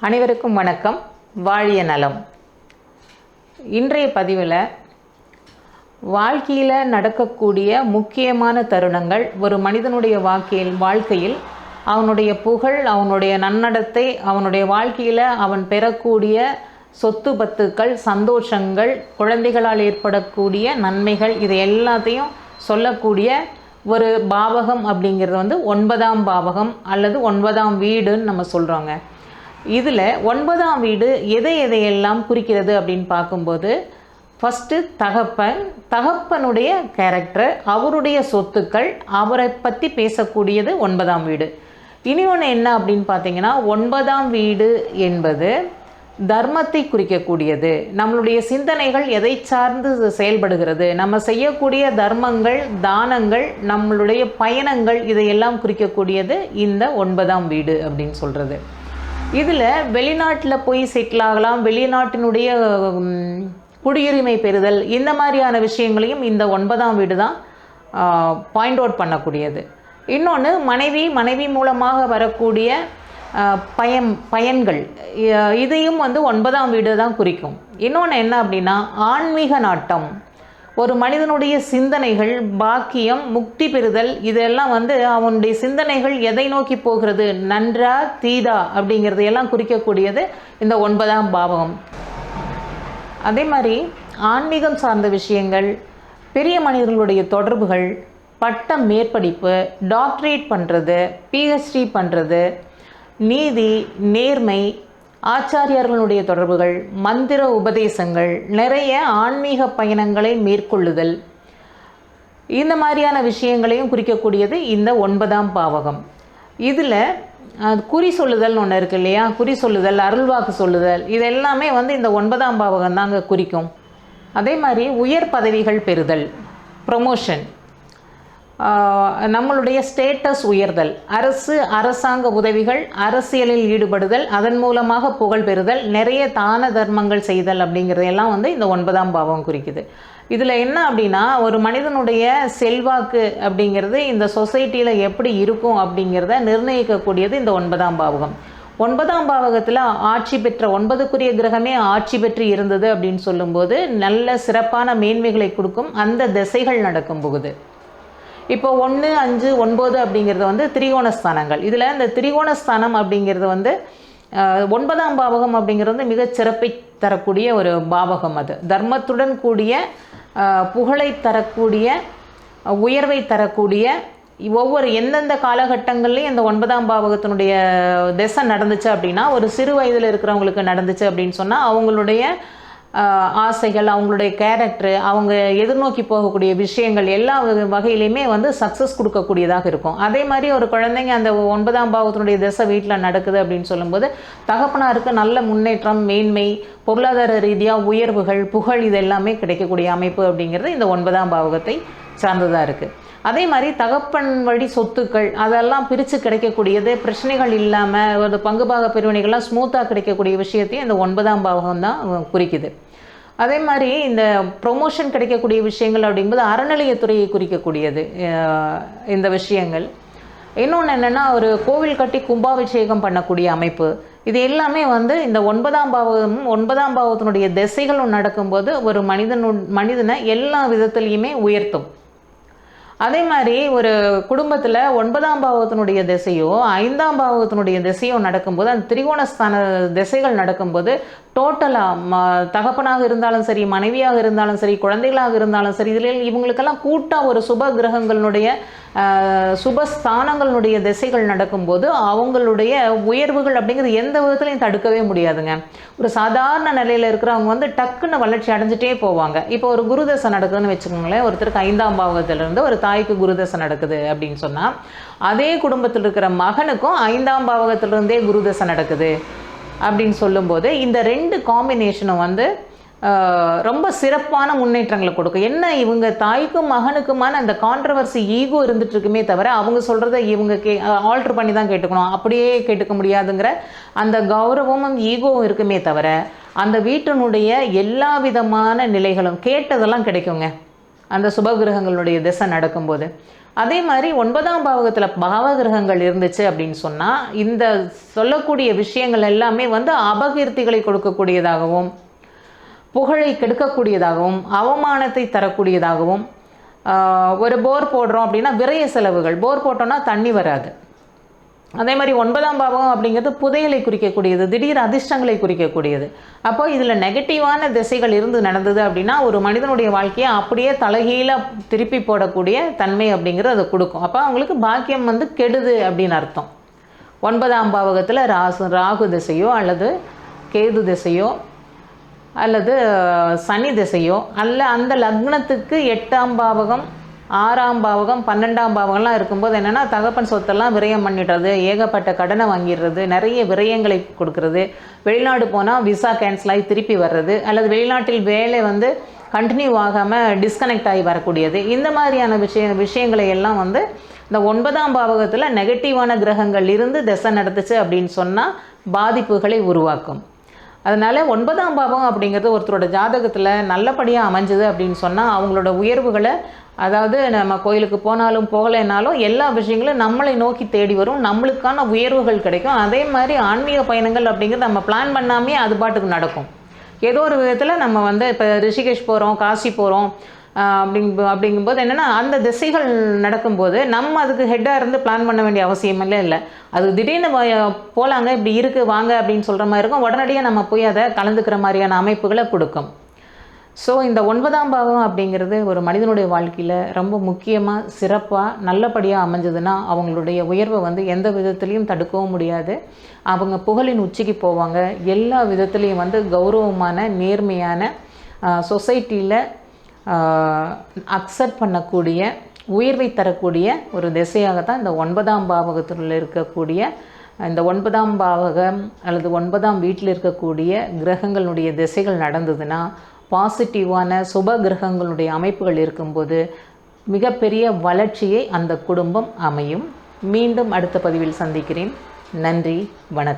அனைவருக்கும் வணக்கம். வாழிய நலம். இன்றைய பதிவில் வாழ்க்கையில் நடக்கக்கூடிய முக்கியமான தருணங்கள் ஒரு மனிதனுடைய வாழ்க்கையில் வாழ்க்கையில் அவனுடைய புகழ் அவனுடைய நன்னடத்தை அவனுடைய வாழ்க்கையில் அவன் பெறக்கூடிய சொத்து பத்துக்கள் சந்தோஷங்கள் குழந்தைகளால் ஏற்படக்கூடிய நன்மைகள் இது எல்லாத்தையும் சொல்லக்கூடிய ஒரு பாவகம் அப்படிங்கிறது வந்து ஒன்பதாம் பாவகம் அல்லது ஒன்பதாம் வீடுன்னு நம்ம சொல்கிறோங்க இதில் ஒன்பதாம் வீடு எதை எதையெல்லாம் குறிக்கிறது அப்படின்னு பார்க்கும்போது ஃபஸ்ட்டு தகப்பன் தகப்பனுடைய கேரக்டர் அவருடைய சொத்துக்கள் அவரை பற்றி பேசக்கூடியது ஒன்பதாம் வீடு. இனி ஒன்று என்ன அப்படின்னு பார்த்தீங்கன்னா ஒன்பதாம் வீடு என்பது தர்மத்தை குறிக்கக்கூடியது. நம்மளுடைய சிந்தனைகள் எதை சார்ந்து செயல்படுகிறது? நம்ம செய்யக்கூடிய தர்மங்கள் தானங்கள் நம்மளுடைய பயணங்கள் இதையெல்லாம் குறிக்கக்கூடியது இந்த ஒன்பதாம் வீடு அப்படின்னு சொல்கிறது இதில் வெளிநாட்டில் போய் செட்டில் ஆகலாம் வெளிநாட்டினுடைய குடியுரிமை பெறுதல் இந்த மாதிரியான விஷயங்களையும் இந்த ஒன்பதாம் வீடு தான் பாயிண்ட் அவுட் பண்ணக்கூடியது. இன்னொன்று மனைவி மனைவி மூலமாக வரக்கூடிய பயம் பயன் பயன்கள் இதையும் வந்து ஒன்பதாம் வீடு தான் குறிக்கும். இன்னொன்று என்ன அப்படின்னா ஆன்மீக நாட்டம். ஒரு மனிதனுடைய சிந்தனைகள் பாக்கியம் முக்தி பெறுதல் இதெல்லாம் வந்து அவனுடைய சிந்தனைகள் எதை நோக்கி போகிறது? நன்றா தீதா அப்படிங்கிறதையெல்லாம் குறிக்கக்கூடியது இந்த ஒன்பதாம் பாவகம். அதே மாதிரி ஆன்மீகம் சார்ந்த விஷயங்கள் பெரிய மனிதர்களுடைய தொடர்புகள் பட்ட மேற்படிப்பு டாக்டரேட் பண்ணுறது பிஹெச்டி பண்ணுறது நீதி நேர்மை ஆச்சாரியார்களுடைய தொடர்புகள் மந்திர உபதேசங்கள் நிறைய ஆன்மீக பயணங்களை மேற்கொள்ளுதல். இந்த மாதிரியான விஷயங்களையும் குறிக்கக்கூடியது இந்த ஒன்பதாம் பாவகம். இதில் குறி சொல்லுதல்னு ஒன்று இருக்கு இல்லையா? குறி சொல்லுதல் அருள்வாக்கு சொல்லுதல் இது எல்லாமே வந்து இந்த ஒன்பதாம் பாவகம் தாங்க குறிக்கும். அதே மாதிரி உயர் பதவிகள் பெறுதல் ப்ரொமோஷன் நம்மளுடைய ஸ்டேட்டஸ் உயர்தல். அரசு அரசாங்க உதவிகள் அரசியலில் ஈடுபடுதல் அதன் மூலமாக புகழ் பெறுதல் நிறைய தான தர்மங்கள் செய்தல் அப்படிங்கிறதெல்லாம் வந்து இந்த ஒன்பதாம் பாவம் குறிக்குது. இதில் என்ன அப்படின்னா ஒரு மனிதனுடைய செல்வாக்கு அப்படிங்கிறது இந்த சொசைட்டியில் எப்படி இருக்கும் அப்படிங்கிறத நிர்ணயிக்கக்கூடியது இந்த ஒன்பதாம் பாவகம். ஒன்பதாம் பாவகத்தில் ஆட்சி பெற்ற ஒன்பதுக்குரிய கிரகமே ஆட்சி பெற்று இருந்தது அப்படின்னு சொல்லும்போது நல்ல சிறப்பான மேன்மைகளை கொடுக்கும் அந்த திசைகள் நடக்கும் போகுது. இப்போ ஒன்று அஞ்சு ஒன்பது அப்படிங்கிறது வந்து திரிகோணஸ்தானங்கள். இதில் இந்த திரிகோணஸ்தானம் அப்படிங்கிறது வந்து ஒன்பதாம் பாவகம் அப்படிங்கிறது வந்து மிகச் சிறப்பை தரக்கூடிய ஒரு பாவகம் அது. தர்மத்துடன் கூடிய புகழை தரக்கூடிய உயர்வை தரக்கூடிய ஒவ்வொரு எந்தெந்த காலகட்டங்கள்லையும் இந்த ஒன்பதாம் பாவகத்தினுடைய திசை நடந்துச்சு அப்படின்னா ஒரு சிறு வயதில் இருக்கிறவங்களுக்கு நடந்துச்சு அப்படின்னு சொன்னால் அவங்களுடைய ஆசைகள் அவங்களுடைய கேரக்டரு அவங்க எதிர்நோக்கி போகக்கூடிய விஷயங்கள் எல்லா வகையிலையுமே வந்து சக்ஸஸ் கொடுக்கக்கூடியதாக இருக்கும். அதே மாதிரி ஒரு குழந்தைங்க அந்த ஒன்பதாம் பாவத்தினுடைய திசை வீட்டில் நடக்குது அப்படின்னு சொல்லும்போது தகப்பனாருக்கு நல்ல முன்னேற்றம் மேன்மை பொருளாதார ரீதியாக உயர்வுகள் புகழ் இது எல்லாமே கிடைக்கக்கூடிய அமைப்பு அப்படிங்கிறது இந்த ஒன்பதாம் பாவகத்தை சார்ந்ததாக இருக்குது அதே மாதிரி தகப்பன் வழி சொத்துக்கள் அதெல்லாம் பிரித்து கிடைக்கக்கூடியது பிரச்சனைகள் இல்லாமல் ஒரு பங்குபாக பிரிவினைகள்லாம் ஸ்மூத்தாக கிடைக்கக்கூடிய விஷயத்தையும் இந்த ஒன்பதாம் பாவகம் தான் குறிக்குது. அதே மாதிரி இந்த ப்ரொமோஷன் கிடைக்கக்கூடிய விஷயங்கள் அப்படிங்கும்போது அறநிலையத்துறையை குறிக்கக்கூடியது இந்த விஷயங்கள். இன்னொன்று என்னென்னா ஒரு கோவில் கட்டி கும்பாபிஷேகம் பண்ணக்கூடிய அமைப்பு. இது எல்லாமே வந்து இந்த ஒன்பதாம் பாவகமும் ஒன்பதாம் பாவத்தினுடைய திசைகளும் நடக்கும்போது ஒரு மனிதனு மனிதனை எல்லா விதத்துலேயுமே உயர்த்தும். அதே மாதிரி ஒரு குடும்பத்தில் ஒன்பதாம் பாவத்தினுடைய திசையோ ஐந்தாம் பாவத்தினுடைய திசையோ நடக்கும்போது அந்த திரிகோணஸ்தான திசைகள் நடக்கும்போது டோட்டலாக ம தகப்பனாக இருந்தாலும் சரி மனைவியாக இருந்தாலும் சரி குழந்தைகளாக இருந்தாலும் சரி இதில் இவங்களுக்கெல்லாம் கூட்டாக ஒரு சுப கிரகங்களுடைய சுபஸ்தானங்களுடைய திசைகள் நடக்கும்போது அவங்களுடைய உயர்வுகள் அப்படிங்கிறது எந்த விதத்துலையும் தடுக்கவே முடியாதுங்க. ஒரு சாதாரண நிலையில் இருக்கிறவங்க வந்து டக்குன்னு வளர்ச்சி அடைஞ்சிட்டே போவாங்க. இப்போ ஒரு குருதசை நடக்குதுன்னு வச்சுக்கோங்களேன் ஒருத்தருக்கு ஐந்தாம் பாவகத்திலிருந்து ஒரு தாய்க்கு குருதசை நடக்குது அப்படின்னு சொன்னால் அதே குடும்பத்தில் இருக்கிற மகனுக்கும் ஐந்தாம் பாவகத்திலிருந்தே குருதசை நடக்குது அப்படின்னு சொல்லும்போது இந்த ரெண்டு காம்பினேஷனும் வந்து ரொம்ப சிறப்பான முன்னேற்றங்களை கொடுக்கும். என்ன இவங்க தாய்க்கும் மகனுக்குமான அந்த கான்ட்ரவர்சி ஈகோ இருந்துட்டுருக்குமே தவிர அவங்க சொல்கிறத இவங்க கே ஆல்ட்ரு பண்ணி தான் கேட்டுக்கணும். அப்படியே கேட்டுக்க முடியாதுங்கிற அந்த கௌரவமும் ஈகோவும் இருக்குமே தவிர அந்த வீட்டினுடைய எல்லா விதமான நிலைகளும் கேட்டதெல்லாம் கிடைக்குங்க. அந்த சுபகிரகங்களுடைய திசை நடக்கும்போது. அதே மாதிரி ஒன்பதாம் பாவகத்தில் பாவகிரகங்கள் இருந்துச்சு அப்படின்னு சொன்னால் இந்த சொல்லக்கூடிய விஷயங்கள் எல்லாமே வந்து அபகீர்த்திகளை கொடுக்கக்கூடியதாகவும் புகழை கெடுக்கக்கூடியதாகவும் அவமானத்தை தரக்கூடியதாகவும் ஒரு போர் போடுறோம் அப்படின்னா விரைய செலவுகள். போர் போட்டோம்னா தண்ணி வராது. அதே மாதிரி ஒன்பதாம் பாவம் அப்படிங்கிறது புதையலை குறிக்கக்கூடியது திடீர் அதிர்ஷ்டங்களை குறிக்கக்கூடியது. அப்போ இதில் நெகட்டிவான திசைகள் இருந்து நடந்தது அப்படின்னா ஒரு மனிதனுடைய வாழ்க்கையை அப்படியே தலைகீழாக திருப்பி போடக்கூடிய தன்மை அப்படிங்கிறது அதை கொடுக்கும். அப்போ அவங்களுக்கு பாக்கியம் வந்து கெடுது அப்படின்னு அர்த்தம். ஒன்பதாம் பாவகத்தில் ராசு ராகு திசையோ அல்லது கேது திசையோ அல்லது சனி திசையோ அல்ல அந்த லக்னத்துக்கு எட்டாம் பாவகம் ஆறாம் பாவகம் பன்னெண்டாம் பாவகம்லாம் இருக்கும்போது என்னென்னா தகப்பன் சொத்தெல்லாம் விரயம் பண்ணிடுறது ஏகப்பட்ட கடனை வாங்கிடுறது நிறைய விரயங்களை கொடுக்கறது வெளிநாடு போனால் விசா கேன்சல் ஆகி திருப்பி வர்றது அல்லது வெளிநாட்டில் வேலை வந்து கண்டினியூ ஆகாமல் டிஸ்கனெக்ட் ஆகி வரக்கூடியது. இந்த மாதிரியான விஷய விஷயங்களை எல்லாம் வந்து இந்த ஒன்பதாம் பாவகத்தில் நெகட்டிவான கிரகங்கள் இருந்து திசை நடத்துச்சு அப்படின்னு சொன்னால் பாதிப்புகளை உருவாக்கும். அதனால ஒன்பதாம் பாவம் அப்படிங்கிறது ஒருத்தரோட ஜாதகத்தில் நல்லபடியாக அமைஞ்சது அப்படின்னு சொன்னால் அவங்களோட உயர்வுகளை அதாவது நம்ம கோயிலுக்கு போனாலும் போகலைனாலும் எல்லா விஷயங்களும் நம்மளை நோக்கி தேடி வரும். நம்மளுக்கான உயர்வுகள் கிடைக்கும். அதே மாதிரி ஆன்மீக பயணங்கள் அப்படிங்கிறது நம்ம பிளான் பண்ணாமே அது பாட்டுக்கு நடக்கும். ஏதோ ஒரு விதத்தில் நம்ம வந்து இப்போ ரிஷிகேஷ் போகிறோம் காசி போகிறோம் அப்படிங்க அப்படிங்கும்போது என்னென்னா அந்த திசைகள் நடக்கும்போது நம்ம அதுக்கு ஹெட்டாக இருந்து பிளான் பண்ண வேண்டிய அவசியமெல்லாம் இல்லை. அது திடீர்னு போகலாங்க இப்படி இருக்குது வாங்க அப்படின்னு சொல்கிற மாதிரி இருக்கும். உடனடியாக நம்ம போய் அதை கலந்துக்கிற மாதிரியான அமைப்புகளை கொடுக்கும். ஸோ இந்த ஒன்பதாம் பாவம் அப்படிங்கிறது ஒரு மனிதனுடைய வாழ்க்கையில் ரொம்ப முக்கியமாக சிறப்பாக நல்லபடியாக அமைஞ்சதுன்னா அவங்களுடைய உயர்வை வந்து எந்த விதத்துலேயும் தடுக்கவும் முடியாது. அவங்க புகழின் உச்சிக்கு போவாங்க. எல்லா விதத்துலேயும் வந்து கௌரவமான நேர்மையான சொசைட்டியில் அக்செப்ட் பண்ணக்கூடிய உயர்வை தரக்கூடிய ஒரு திசையாகத்தான் இந்த ஒன்பதாம் பாவகத்தில் இருக்கக்கூடிய இந்த ஒன்பதாம் பாவகம் அல்லது ஒன்பதாம் வீட்டில் இருக்கக்கூடிய கிரகங்களுடைய திசைகள் நடந்ததுன்னா பாசிட்டிவான சுப கிரகங்களுடைய அமைப்புகள் இருக்கும்போது மிகப்பெரிய வளர்ச்சியை அந்த குடும்பம் அமையும். மீண்டும் அடுத்த பதிவில் சந்திக்கிறேன். நன்றி வணக்கம்.